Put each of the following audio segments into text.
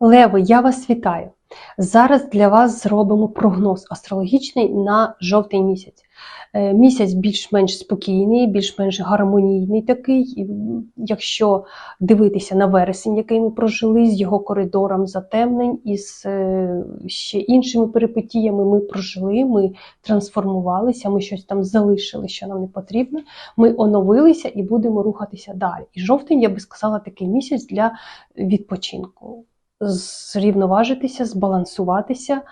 Леви, я вас вітаю. Зараз для вас зробимо прогноз астрологічний на жовтий місяць. Е, Місяць більш-менш спокійний, більш-менш гармонійний такий. Якщо дивитися на вересень, який ми прожили, з його коридором затемнень і з е, ще іншими перипетіями ми прожили, ми трансформувалися, ми щось там залишили, що нам не потрібно. Ми оновилися і будемо рухатися далі. І жовтень, я би сказала, такий місяць для відпочинку зрівноважитися, збалансуватися,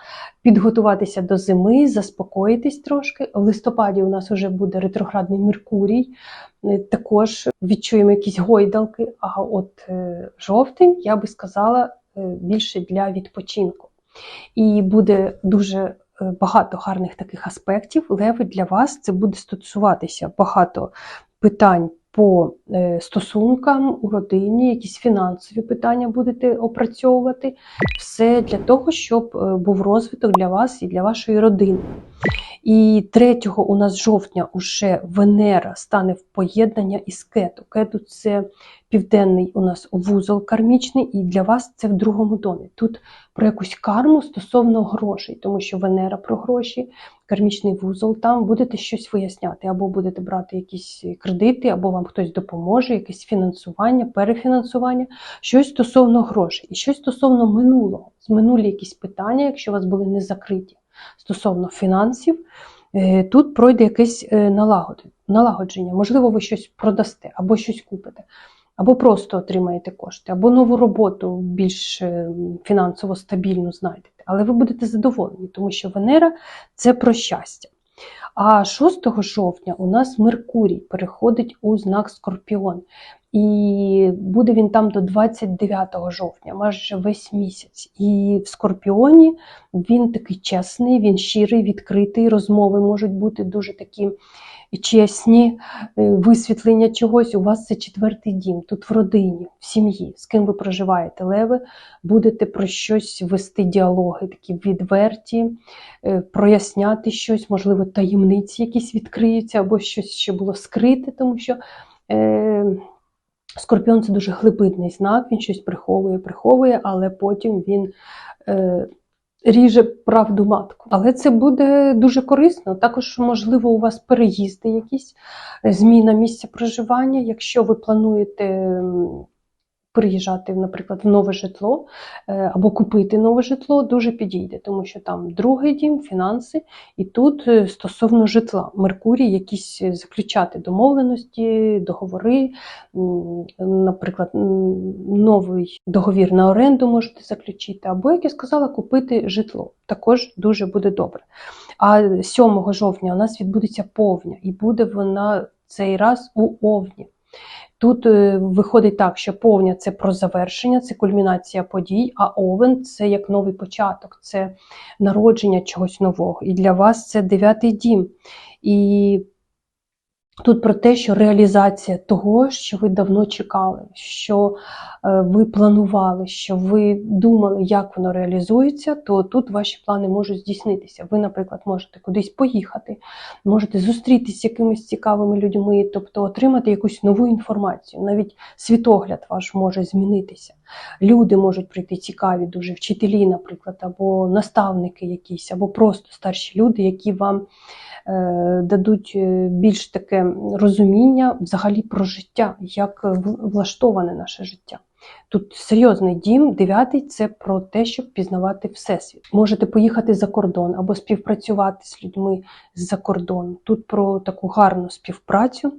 підготуватися до зими, заспокоїтись трошки. В листопаді у нас вже буде ретроградний Меркурій. Е, Також відчуємо якісь гойдалки. А от е, жовтень, я би сказала, е, більше для відпочинку. І буде дуже багато гарних таких аспектів. Леви для вас це буде стосуватися багато питань по е, стосункам у родині, якісь фінансові питання будете опрацьовувати. Все для того, щоб е, був розвиток для вас і для вашої родини. І 3 у нас жовтня уже Венера стане в поєднання із кету. Кету це південний у нас вузол кармічний, і для вас це в другому домі. Тут про якусь карму стосовно грошей, тому що Венера про гроші, кармічний вузол, там будете щось виясняти, або будете брати якісь кредити, або вам хтось допоможе, якесь фінансування, перефінансування, щось стосовно грошей, і щось стосовно минулого. З минулі якісь питання, якщо у вас були не закриті стосовно фінансів, е, тут пройде якесь е, налагодження. Можливо, ви щось продасте, або щось купите, або просто отримаєте кошти, або нову роботу більш е, фінансово стабільну знайдете. Але ви будете задоволені, тому що Венера це про щастя. А 6 жовтня у нас Меркурій переходить у знак Скорпіон. І буде він там до 29 жовтня, майже весь місяць. І в Скорпіоні він такий чесний, він щирий, відкритий. Розмови можуть бути дуже такі чесні, е, висвітлення чогось. У вас це четвертий дім, тут в родині, в сім'ї, з ким ви проживаєте, леви, будете про щось вести діалоги, такі відверті, е, проясняти щось, можливо, таємниці якісь відкриються, або щось ще було скрите, тому що. Е, Скорпіон це дуже глибитний знак, він щось приховує, приховує, але потім він е, ріже правду матку. Але це буде дуже корисно. Також, можливо, у вас переїзди якісь, зміна місця проживання. Якщо ви плануєте переїжджати, наприклад, в нове житло е, або купити нове житло, дуже підійде, тому що там другий дім, фінанси, і тут е, стосовно житла, Меркурій, якісь е, заключати домовленості, договори, наприклад, новий договір на оренду можете заключити, або, як я сказала, купити житло. Також дуже буде добре. А 7 жовтня у нас відбудеться повня, і буде вона цей раз у Овні. Тут е, виходить так, що повня це про завершення, це кульмінація подій, а овен це як новий початок, це народження чогось нового. І для вас це дев'ятий дім. І тут про те, що реалізація того, що ви давно чекали, що е, ви планували, що ви думали, як воно реалізується, то тут ваші плани можуть здійснитися. Ви, наприклад, можете кудись поїхати, можете зустрітися з якимись цікавими людьми, тобто отримати якусь нову інформацію. Навіть світогляд ваш може змінитися. Люди можуть прийти цікаві, дуже вчителі, наприклад, або наставники якісь, або просто старші люди, які вам дадуть е, більш таке розуміння взагалі про життя, як влаштоване наше життя. Тут серйозний дім, дев'ятий це про те, щоб пізнавати всесвіт. Можете поїхати за кордон або співпрацювати з людьми з-за кордону. Тут про таку гарну співпрацю.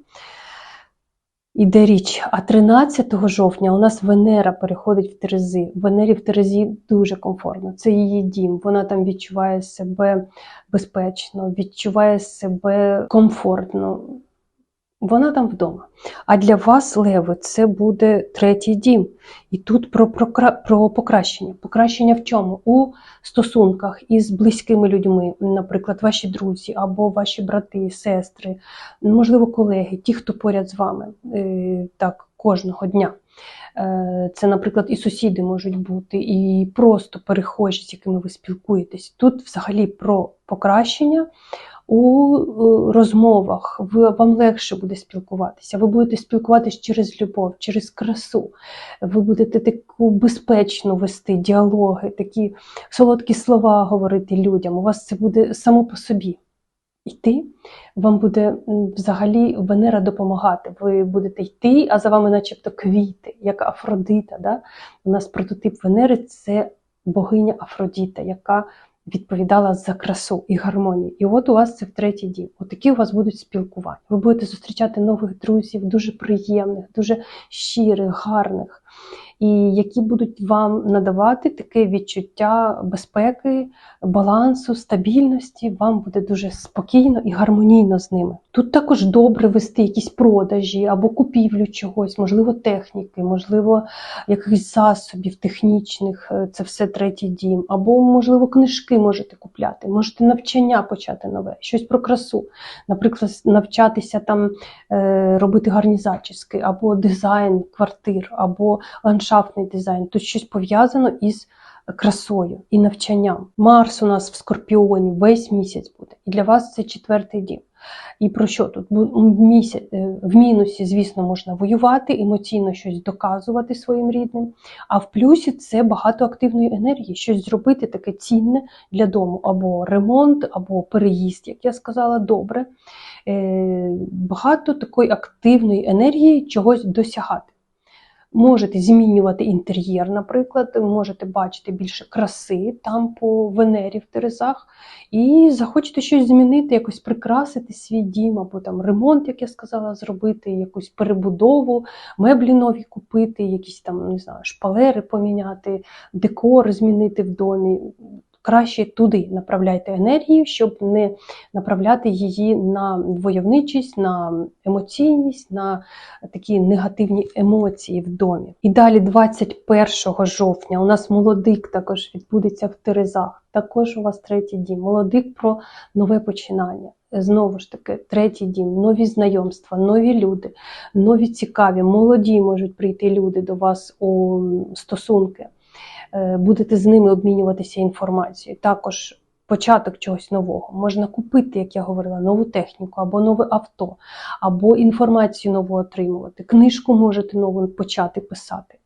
Іде річ. А 13 жовтня у нас Венера переходить в Терези. Венері в Терезі дуже комфортно. Це її дім. Вона там відчуває себе безпечно, відчуває себе комфортно. Вона там вдома. А для вас, Леви, це буде третій дім. І тут про, про, про покращення. Покращення в чому? У стосунках із близькими людьми, наприклад, ваші друзі або ваші брати, сестри, можливо, колеги, ті, хто поряд з вами, е, так, кожного дня. Е, Це, наприклад, і сусіди можуть бути, і просто перехожі, з якими ви спілкуєтесь. Тут взагалі про покращення у е, розмовах, ви, вам легше буде спілкуватися. Ви будете спілкуватися через любов, через красу. Ви будете таку безпечну вести діалоги, такі солодкі слова говорити людям. У вас це буде само по собі. Йти, вам буде взагалі Венера допомагати. Ви будете йти, а за вами, начебто, квіти, як Афродита. Да? У нас прототип Венери це богиня Афродіта, яка відповідала за красу і гармонію. І от у вас це в третій дім. Отакі у вас будуть спілкування. Ви будете зустрічати нових друзів, дуже приємних, дуже щирих, гарних, і які будуть вам надавати таке відчуття безпеки, балансу, стабільності. Вам буде дуже спокійно і гармонійно з ними. Тут також добре вести якісь продажі або купівлю чогось, можливо, техніки, можливо, якихось засобів технічних, е, це все третій дім, або, можливо, книжки можете купляти, можете навчання почати нове, щось про красу, наприклад, навчатися там е, робити гарні зачіски, або дизайн квартир, або ландшафтний дизайн. Тут щось пов'язано із красою і навчанням. Марс у нас в Скорпіоні весь місяць буде. І для вас це четвертий дім. І про що тут? Е, в мінусі, звісно, можна воювати, емоційно щось доказувати своїм рідним. А в плюсі це багато активної енергії, щось зробити таке цінне для дому, або ремонт, або переїзд, як я сказала, добре. Е, Багато такої активної енергії чогось досягати. Можете змінювати інтер'єр, наприклад, можете бачити більше краси там по Венері в Терезах, і захочете щось змінити, якось прикрасити свій дім, або там ремонт, як я сказала, зробити, якусь перебудову, меблі нові купити, якісь там не знаю, шпалери поміняти, декор змінити в домі. Краще туди направляйте енергію, щоб не направляти її на войовничість, на емоційність, на такі негативні емоції в домі. І далі, 21 жовтня, у нас молодик також відбудеться в Терезах. Також у вас третій дім. Молодик про нове починання. Знову ж таки, третій дім, нові знайомства, нові люди, нові цікаві, молоді можуть прийти люди до вас у стосунки. Е, Будете з ними обмінюватися інформацією. Також початок чогось нового. Можна купити, як я говорила, нову техніку або нове авто, або інформацію нову отримувати. Книжку можете нову почати писати.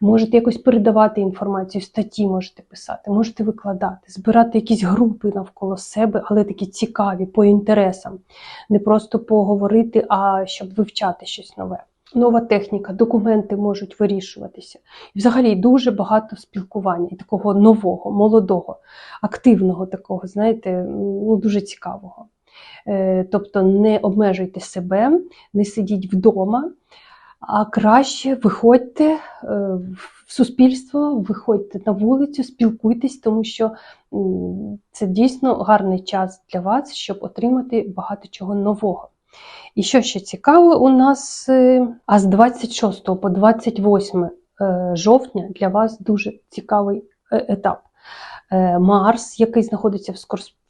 Можете якось передавати інформацію, статті можете писати, можете викладати, збирати якісь групи навколо себе, але такі цікаві по інтересам. Не просто поговорити, а щоб вивчати щось нове. Нова техніка, документи можуть вирішуватися. І взагалі дуже багато спілкування і такого нового, молодого, активного такого, знаєте, ну дуже цікавого. Е, Тобто не обмежуйте себе, не сидіть вдома, а краще виходьте е, в суспільство, виходьте на вулицю, спілкуйтесь, тому що це дійсно гарний час для вас, щоб отримати багато чого нового. І що ще цікаво, у нас е, а з 26 по 28 е, жовтня для вас дуже цікавий е, етап. Марс, який знаходиться в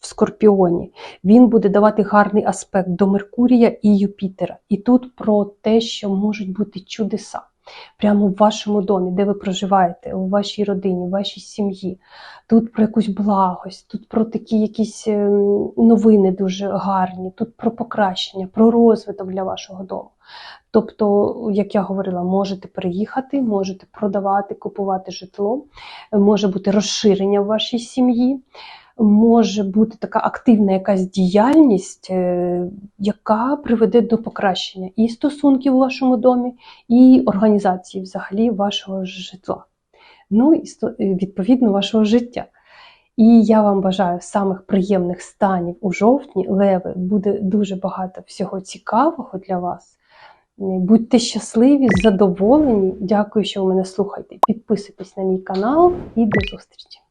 Скорпіоні, він буде давати гарний аспект до Меркурія і Юпітера. І тут про те, що можуть бути чудеса прямо в вашому домі, де ви проживаєте, у вашій родині, у вашій сім'ї. Тут про якусь благость, тут про такі якісь е, новини дуже гарні, тут про покращення, про розвиток для вашого дому. Тобто, як я говорила, можете переїхати, можете продавати, купувати житло, може бути розширення в вашій сім'ї, може бути така активна якась діяльність, е, яка приведе до покращення і стосунків у вашому домі, і організації взагалі вашого житла. Ну і і, відповідно вашого життя. І я вам бажаю самих приємних станів у жовтні. Леви буде дуже багато всього цікавого для вас. Будьте щасливі, задоволені. Дякую, що ви мене слухаєте. Підписуйтесь на мій канал і до зустрічі!